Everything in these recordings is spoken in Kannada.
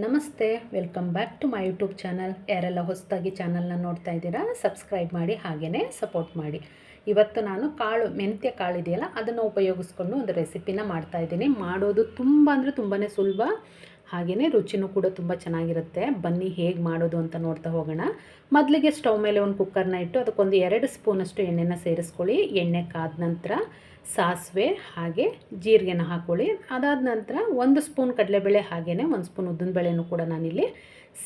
ನಮಸ್ತೆ, welcome back to my YouTube channel. ಯಾರೆಲ್ಲ ಹೊಸದಾಗಿ ಚಾನಲ್ನ ನೋಡ್ತಾ ಇದ್ದೀರಾ, ಸಬ್ಸ್ಕ್ರೈಬ್ ಮಾಡಿ ಹಾಗೆಯೇ ಸಪೋರ್ಟ್ ಮಾಡಿ. ಇವತ್ತು ನಾನು ಕಾಳು, ಮೆಂತ್ಯ ಕಾಳು ಇದೆಯಲ್ಲ, ಅದನ್ನು ಉಪಯೋಗಿಸ್ಕೊಂಡು ಒಂದು ರೆಸಿಪಿನ ಮಾಡ್ತಾ ಇದ್ದೀನಿ. ಮಾಡೋದು ತುಂಬ ಅಂದರೆ ತುಂಬಾ ಸುಲಭ. ಹಾಗೆಯೇ ರುಚಿನೂ ಕೂಡ ತುಂಬ ಚೆನ್ನಾಗಿರುತ್ತೆ. ಬನ್ನಿ ಹೇಗೆ ಮಾಡೋದು ಅಂತ ನೋಡ್ತಾ ಹೋಗೋಣ. ಮೊದಲಿಗೆ ಸ್ಟವ್ ಮೇಲೆ ಒಂದು ಕುಕ್ಕರ್ನ ಇಟ್ಟು ಅದಕ್ಕೊಂದು ಎರಡು ಸ್ಪೂನಷ್ಟು ಎಣ್ಣೆನ ಸೇರಿಸ್ಕೊಳ್ಳಿ. ಎಣ್ಣೆ ಕಾದ ನಂತರ ಸಾಸಿವೆ, ಹಾಗೆ ಜೀರಿಗೆನ ಹಾಕ್ಕೊಳ್ಳಿ ಅದಾದ ನಂತರ ಒಂದು ಸ್ಪೂನ್ ಕಡಲೆಬೇಳೆ ಹಾಗೆಯೇ ಒಂದು ಸ್ಪೂನ್ ಉದ್ದಿನಬೇಳೆನೂ ಕೂಡ ನಾನಿಲ್ಲಿ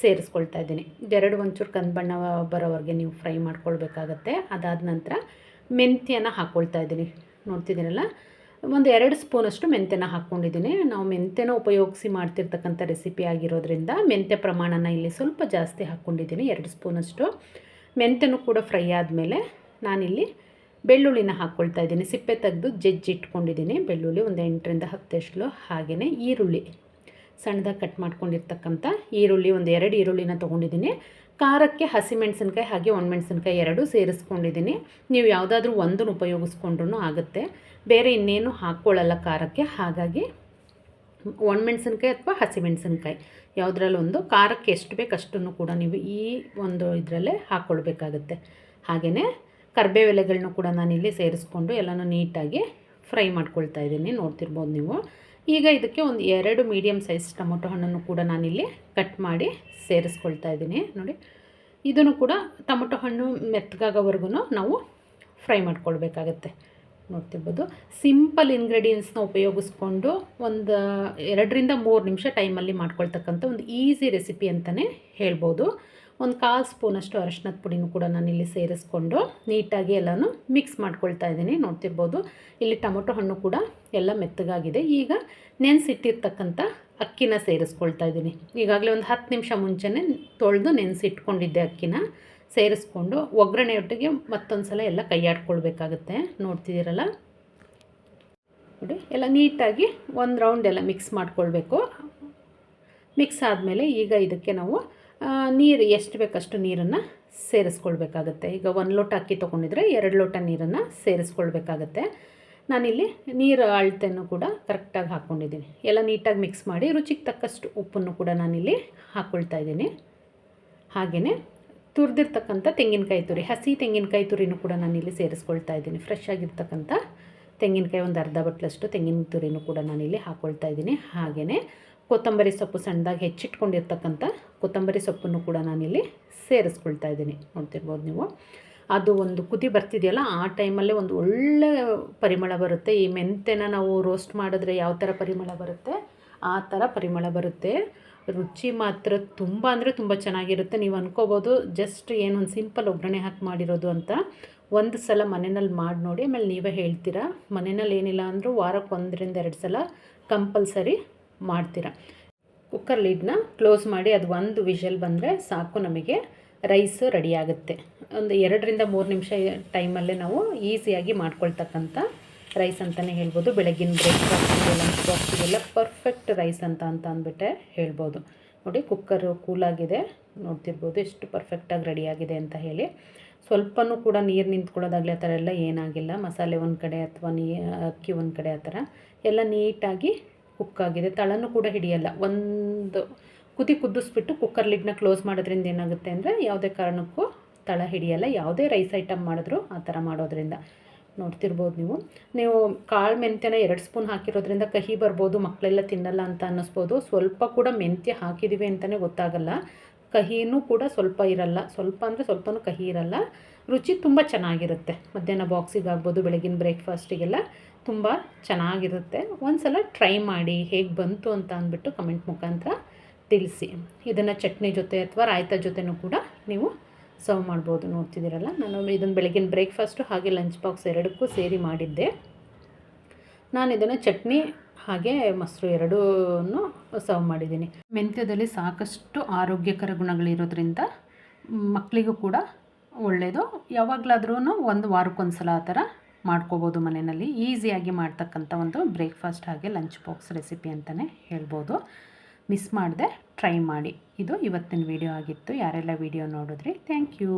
ಸೇರಿಸ್ಕೊಳ್ತಾ ಇದ್ದೀನಿ. ಎರಡು ಒಂಚೂರು ಕಂದು ಬಣ್ಣ ಬರೋವರೆಗೆ ನೀವು ಫ್ರೈ ಮಾಡ್ಕೊಳ್ಬೇಕಾಗತ್ತೆ. ಅದಾದ ನಂತರ ಮೆಂತ್ಯನ ಹಾಕ್ಕೊಳ್ತಾ ಇದ್ದೀನಿ. ನೋಡ್ತಿದ್ದೀರಲ್ಲ? ಒಂದು ಎರಡು ಸ್ಪೂನಷ್ಟು ಮೆಂತ್ಯನ ಹಾಕ್ಕೊಂಡಿದ್ದೀನಿ. ನಾವು ಮೆಂತ್ಯನ ಉಪಯೋಗಿಸಿ ಮಾಡ್ತಿರ್ತಕ್ಕಂಥ ರೆಸಿಪಿ ಆಗಿರೋದ್ರಿಂದ ಮೆಂತ್ಯ ಪ್ರಮಾಣನ ಇಲ್ಲಿ ಸ್ವಲ್ಪ ಜಾಸ್ತಿ ಹಾಕ್ಕೊಂಡಿದ್ದೀನಿ, ಎರಡು ಸ್ಪೂನಷ್ಟು. ಮೆಂತ್ಯನೂ ಕೂಡ ಫ್ರೈ ಆದಮೇಲೆ ನಾನಿಲ್ಲಿ ಬೆಳ್ಳುಳ್ಳಿನ ಹಾಕ್ಕೊಳ್ತಾ ಇದ್ದೀನಿ. ಸಿಪ್ಪೆ ತೆಗೆದು ಜಜ್ಜಿ ಇಟ್ಕೊಂಡಿದ್ದೀನಿ. ಬೆಳ್ಳುಳ್ಳಿ ಒಂದು ಎಂಟರಿಂದ ಹತ್ತಷ್ಟು ಹಾಗೆಯೇ ಈರುಳ್ಳಿ ಸಣ್ಣದಾಗಿ ಕಟ್ ಮಾಡ್ಕೊಂಡಿರ್ತಕ್ಕಂಥ ಈರುಳ್ಳಿ, ಒಂದು ಎರಡು ಈರುಳ್ಳಿನ ತೊಗೊಂಡಿದ್ದೀನಿ. ಖಾರಕ್ಕೆ ಹಸಿಮೆಣಸಿನ್ಕಾಯಿ ಹಾಗೆ ಒಣಮೆಣಸಿನ್ಕಾಯಿ ಎರಡು ಸೇರಿಸ್ಕೊಂಡಿದ್ದೀನಿ. ನೀವು ಯಾವುದಾದ್ರೂ ಒಂದನ್ನು ಉಪಯೋಗಿಸ್ಕೊಂಡ್ರೂ ಆಗುತ್ತೆ. ಬೇರೆ ಇನ್ನೇನು ಹಾಕ್ಕೊಳ್ಳಲ್ಲ ಖಾರಕ್ಕೆ. ಹಾಗಾಗಿ ಒಣಮೆಣಸಿನ್ಕಾಯಿ ಅಥವಾ ಹಸಿಮೆಣಸಿನ್ಕಾಯಿ ಯಾವುದ್ರಲ್ಲೊಂದು ಖಾರಕ್ಕೆ ಎಷ್ಟು ಬೇಕು ಅಷ್ಟನ್ನು ಕೂಡ ನೀವು ಈ ಒಂದು ಇದರಲ್ಲೇ ಹಾಕ್ಕೊಳ್ಬೇಕಾಗತ್ತೆ. ಹಾಗೆಯೇ ಕರ್ಬೇವೆಲೆಗಳನ್ನೂ ಕೂಡ ನಾನಿಲ್ಲಿ ಸೇರಿಸ್ಕೊಂಡು ಎಲ್ಲನೂ ನೀಟಾಗಿ ಫ್ರೈ ಮಾಡ್ಕೊಳ್ತಾ ಇದ್ದೀನಿ. ನೋಡ್ತಿರ್ಬೋದು ನೀವು. ಈಗ ಇದಕ್ಕೆ ಒಂದು ಎರಡು ಮೀಡಿಯಮ್ ಸೈಜ್ ಟೊಮೊಟೊ ಹಣ್ಣನ್ನು ಕೂಡ ನಾನಿಲ್ಲಿ ಕಟ್ ಮಾಡಿ ಸೇರಿಸ್ಕೊಳ್ತಾ ಇದ್ದೀನಿ. ನೋಡಿ, ಇದನ್ನು ಕೂಡ ಟೊಮೊಟೊ ಹಣ್ಣು ಮೆತ್ತಗಾಗೋವರೆಗೂ ನಾವು ಫ್ರೈ ಮಾಡ್ಕೊಳ್ಬೇಕಾಗತ್ತೆ. ನೋಡ್ತಿರ್ಬೋದು, ಸಿಂಪಲ್ ಇಂಗ್ರೀಡಿಯೆಂಟ್ಸ್ನ ಉಪಯೋಗಿಸ್ಕೊಂಡು ಒಂದು ಎರಡರಿಂದ ಮೂರು ನಿಮಿಷ ಟೈಮಲ್ಲಿ ಮಾಡ್ಕೊಳ್ತಕ್ಕಂಥ ಒಂದು ಈಸಿ ರೆಸಿಪಿ ಅಂತಲೇ ಹೇಳ್ಬೋದು. ಒಂದು ಕಾಲು ಸ್ಪೂನಷ್ಟು ಅರಶಿನದ ಪುಡಿನೂ ಕೂಡ ನಾನು ಇಲ್ಲಿ ಸೇರಿಸ್ಕೊಂಡು ನೀಟಾಗಿ ಎಲ್ಲನೂ ಮಿಕ್ಸ್ ಮಾಡ್ಕೊಳ್ತಾ ಇದ್ದೀನಿ. ನೋಡ್ತಿರ್ಬೋದು, ಇಲ್ಲಿ ಟೊಮೊಟೊ ಹಣ್ಣು ಕೂಡ ಎಲ್ಲ ಮೆತ್ತಗಾಗಿದೆ. ಈಗ ನೆನೆಸಿಟ್ಟಿರ್ತಕ್ಕಂಥ ಅಕ್ಕಿನ ಸೇರಿಸ್ಕೊಳ್ತಾ ಇದ್ದೀನಿ. ಈಗಾಗಲೇ ಒಂದು ಹತ್ತು ನಿಮಿಷ ಮುಂಚೆನೇ ತೊಳೆದು ನೆನೆಸಿಟ್ಕೊಂಡಿದ್ದೆ ಅಕ್ಕಿನ. ಸೇರಿಸ್ಕೊಂಡು ಒಗ್ಗರಣೆಯೊಟ್ಟಿಗೆ ಮತ್ತೊಂದು ಸಲ ಎಲ್ಲ ಕೈಯಾಡ್ಕೊಳ್ಬೇಕಾಗುತ್ತೆ. ನೋಡ್ತಿದ್ದೀರಲ್ಲ? ನೋಡಿ, ಎಲ್ಲ ನೀಟಾಗಿ ಒಂದು ರೌಂಡ್ ಎಲ್ಲ ಮಿಕ್ಸ್ ಮಾಡ್ಕೊಳ್ಬೇಕು. ಮಿಕ್ಸ್ ಆದಮೇಲೆ ಈಗ ಇದಕ್ಕೆ ನಾವು ನೀರು, ಎಷ್ಟು ಬೇಕಷ್ಟು ನೀರನ್ನು ಸೇರಿಸ್ಕೊಳ್ಬೇಕಾಗತ್ತೆ. ಈಗ ಒಂದು ಲೋಟ ಅಕ್ಕಿ ತೊಗೊಂಡಿದ್ರೆ ಎರಡು ಲೋಟ ನೀರನ್ನು ಸೇರಿಸ್ಕೊಳ್ಬೇಕಾಗತ್ತೆ. ನಾನಿಲ್ಲಿ ನೀರು ಅಳತೆಯನ್ನು ಕೂಡ ಕರೆಕ್ಟಾಗಿ ಹಾಕ್ಕೊಂಡಿದ್ದೀನಿ ಎಲ್ಲ ನೀಟಾಗಿ ಮಿಕ್ಸ್ ಮಾಡಿ ರುಚಿಗೆ ತಕ್ಕಷ್ಟು ಉಪ್ಪನ್ನು ಕೂಡ ನಾನಿಲ್ಲಿ ಹಾಕ್ಕೊಳ್ತಾ ಇದ್ದೀನಿ. ಹಾಗೆಯೇ ತುರಿದಿರ್ತಕ್ಕಂಥ ತೆಂಗಿನಕಾಯಿ ತುರಿ, ಹಸಿ ತೆಂಗಿನಕಾಯಿ ತುರಿನೂ ಕೂಡ ನಾನಿಲ್ಲಿ ಸೇರಿಸ್ಕೊಳ್ತಾ ಇದ್ದೀನಿ. ಫ್ರೆಶ್ ಆಗಿರ್ತಕ್ಕಂಥ ತೆಂಗಿನಕಾಯಿ, ಒಂದು ಅರ್ಧ ಬಟ್ಲಷ್ಟು ತೆಂಗಿನ ತುರಿನೂ ಕೂಡ ನಾನಿಲ್ಲಿ ಹಾಕ್ಕೊಳ್ತಾ ಇದ್ದೀನಿ. ಹಾಗೆಯೇ ಕೊತ್ತಂಬರಿ ಸೊಪ್ಪು ಸಣ್ಣದಾಗಿ ಹೆಚ್ಚಿಟ್ಕೊಂಡಿರ್ತಕ್ಕಂಥ ಕೊತ್ತಂಬರಿ ಸೊಪ್ಪನ್ನು ಕೂಡ ನಾನಿಲ್ಲಿ ಸೇರಿಸ್ಕೊಳ್ತಾ ಇದ್ದೀನಿ. ನೋಡ್ತಿರ್ಬೋದು ನೀವು. ಅದು ಒಂದು ಕುದಿ ಬರ್ತಿದೆಯಲ್ಲ, ಆ ಟೈಮಲ್ಲೇ ಒಂದು ಒಳ್ಳೆ ಪರಿಮಳ ಬರುತ್ತೆ. ಈ ಮೆಂತೆನ ನಾವು ರೋಸ್ಟ್ ಮಾಡಿದ್ರೆ ಯಾವ ಥರ ಪರಿಮಳ ಬರುತ್ತೆ? ಆ ಥರ ಪರಿಮಳ ಬರುತ್ತೆ. ರುಚಿ ಮಾತ್ರ ತುಂಬ ಅಂದರೆ ತುಂಬ ಚೆನ್ನಾಗಿರುತ್ತೆ. ನೀವು ಅನ್ಕೋಬೋದು, ಜಸ್ಟ್ ಏನೊಂದು ಸಿಂಪಲ್ ಒಗ್ಗರಣೆ ಹಾಕಿ ಮಾಡಿರೋದು ಅಂತ ಒಂದು ಸಲ ಮನೆಯಲ್ಲಿ ಮಾಡಿ ನೋಡಿ ಆಮೇಲೆ ನೀವೇ ಹೇಳ್ತೀರಾ? ಮನೆಯಲ್ಲಿ ಏನಿಲ್ಲ ಅಂದರೂ ವಾರಕ್ಕೆ ಒಂದರಿಂದ ಎರಡು ಸಲ ಕಂಪಲ್ಸರಿ ಮಾಡ್ತೀರಾ? ಕುಕ್ಕರ್ ಲೀಡ್ನ ಕ್ಲೋಸ್ ಮಾಡಿ ಅದು ಒಂದು ವಿಷಲ್ ಬಂದರೆ ಸಾಕು ನಮಗೆ ರೈಸ್ ರೆಡಿ ಆಗುತ್ತೆ. ಒಂದು ಎರಡರಿಂದ ಮೂರು ನಿಮಿಷ ಟೈಮಲ್ಲೇ ನಾವು ಈಸಿಯಾಗಿ ಮಾಡ್ಕೊಳ್ತಕ್ಕಂಥ ರೈಸ್ ಅಂತಲೇ ಹೇಳ್ಬೋದು. ಬೆಳಗಿನ ಬ್ರೇಕ್ಫಾಸ್ಟಿಗೆ ಲಂಚ್ ಬಾಕ್ಸಿಗೆಲ್ಲ ಪರ್ಫೆಕ್ಟ್ ರೈಸ್ ಅಂತ ಅಂತ ಅಂದ್ಬಿಟ್ಟೆ ಹೇಳ್ಬೋದು. ನೋಡಿ ಕುಕ್ಕರು ಕೂಲಾಗಿದೆ ನೋಡ್ತಿರ್ಬೋದು ಎಷ್ಟು ಪರ್ಫೆಕ್ಟಾಗಿ ರೆಡಿಯಾಗಿದೆ ಅಂತ ಹೇಳಿ. ಸ್ವಲ್ಪನೂ ಕೂಡ ನೀರು ನಿಂತ್ಕೊಳ್ಳೋದಾಗಲಿ ಆ ಥರ ಎಲ್ಲ ಏನಾಗಿಲ್ಲ. ಮಸಾಲೆ ಒಂದು ಕಡೆ ಅಥವಾ ನೀ ಅಕ್ಕಿ ಒಂದು ಕಡೆ ಆ ಥರ ಎಲ್ಲ ನೀಟಾಗಿ ಕುಕ್ಕಾಗಿದೆ. ತಳನೂ ಕೂಡ ಹಿಡಿಯಲ್ಲ. ಒಂದು ಕುದಿ ಕುದಿಸ್ಬಿಟ್ಟು ಕುಕ್ಕರ್ ಲಿಡ್ನ ಕ್ಲೋಸ್ ಮಾಡೋದ್ರಿಂದ ಏನಾಗುತ್ತೆ ಅಂದರೆ ಯಾವುದೇ ಕಾರಣಕ್ಕೂ ತಳ ಹಿಡಿಯಲ್ಲ. ಯಾವುದೇ ರೈಸ್ ಐಟಮ್ ಮಾಡಿದ್ರು ಆ ಥರ ಮಾಡೋದ್ರಿಂದ. ನೋಡ್ತಿರ್ಬೋದು ನೀವು. ನೀವು ಕಾಳು ಮೆಂತ್ಯನ ಎರಡು ಸ್ಪೂನ್ ಹಾಕಿರೋದ್ರಿಂದ ಕಹಿ ಬರ್ಬೋದು ಮಕ್ಕಳೆಲ್ಲ ತಿನ್ನಲ್ಲ ಅಂತ ಅನ್ನಿಸ್ಬೋದು. ಸ್ವಲ್ಪ ಕೂಡ ಮೆಂತ್ಯ ಹಾಕಿದ್ದೀವಿ ಅಂತಲೇ ಗೊತ್ತಾಗಲ್ಲ. ಕಹಿನೂ ಕೂಡ ಸ್ವಲ್ಪ ಇರಲ್ಲ. ಸ್ವಲ್ಪ ಅಂದರೆ ಸ್ವಲ್ಪನೂ ಕಹಿ ಇರಲ್ಲ. ರುಚಿ ತುಂಬ ಚೆನ್ನಾಗಿರುತ್ತೆ. ಮಧ್ಯಾಹ್ನ ಬಾಕ್ಸಿಗೆ ಆಗ್ಬೋದು, ಬೆಳಗಿನ ಬ್ರೇಕ್ಫಾಸ್ಟಿಗೆಲ್ಲ ತುಂಬ ಚೆನ್ನಾಗಿರುತ್ತೆ. ಒಂದು ಸಲ ಟ್ರೈ ಮಾಡಿ ಹೇಗೆ ಬಂತು ಅಂತ ಅಂದ್ಬಿಟ್ಟು ಕಮೆಂಟ್ ಮುಖಾಂತರ ತಿಳಿಸಿ. ಇದನ್ನು ಚಟ್ನಿ ಜೊತೆ ಅಥವಾ ರಾಯ್ತ ಜೊತೆನೂ ಕೂಡ ನೀವು ಸರ್ವ್ ಮಾಡ್ಬೋದು. ನೋಡ್ತಿದ್ದೀರಲ್ಲ? ನಾನು ಇದನ್ನು ಬೆಳಗಿನ ಬ್ರೇಕ್ಫಾಸ್ಟು ಹಾಗೆ ಲಂಚ್ ಬಾಕ್ಸ್ ಎರಡಕ್ಕೂ ಸೇರಿ ಮಾಡಿದ್ದೆ. ನಾನು ಇದನ್ನು ಚಟ್ನಿ ಹಾಗೆ ಮೊಸರು ಎರಡೂ ಸರ್ವ್ ಮಾಡಿದ್ದೀನಿ. ಮೆಂತ್ಯದಲ್ಲಿ ಸಾಕಷ್ಟು ಆರೋಗ್ಯಕರ ಗುಣಗಳಿರೋದ್ರಿಂದ ಮಕ್ಕಳಿಗೂ ಕೂಡ ಒಳ್ಳೆಯದು ಯಾವಾಗಲಾದ್ರೂ ಒಂದು ವಾರಕ್ಕೊಂದ್ಸಲ ಆ ಥರ ಮಾಡ್ಕೋಬೋದು ಮನೆಯಲ್ಲಿ. ಈಸಿಯಾಗಿ ಮಾಡ್ತಕ್ಕಂಥ ಒಂದು ಬ್ರೇಕ್ಫಾಸ್ಟ್ ಹಾಗೆ ಲಂಚ್ ಬಾಕ್ಸ್ ರೆಸಿಪಿ ಅಂತಲೇ ಹೇಳ್ಬೋದು. ಮಿಸ್ ಮಾಡದೆ ಟ್ರೈ ಮಾಡಿ. ಇದು ಇವತ್ತಿನ ವಿಡಿಯೋ ಆಗಿತ್ತು. ಯಾರೆಲ್ಲ ವಿಡಿಯೋ ನೋಡಿದ್ರಿ ಥ್ಯಾಂಕ್ ಯು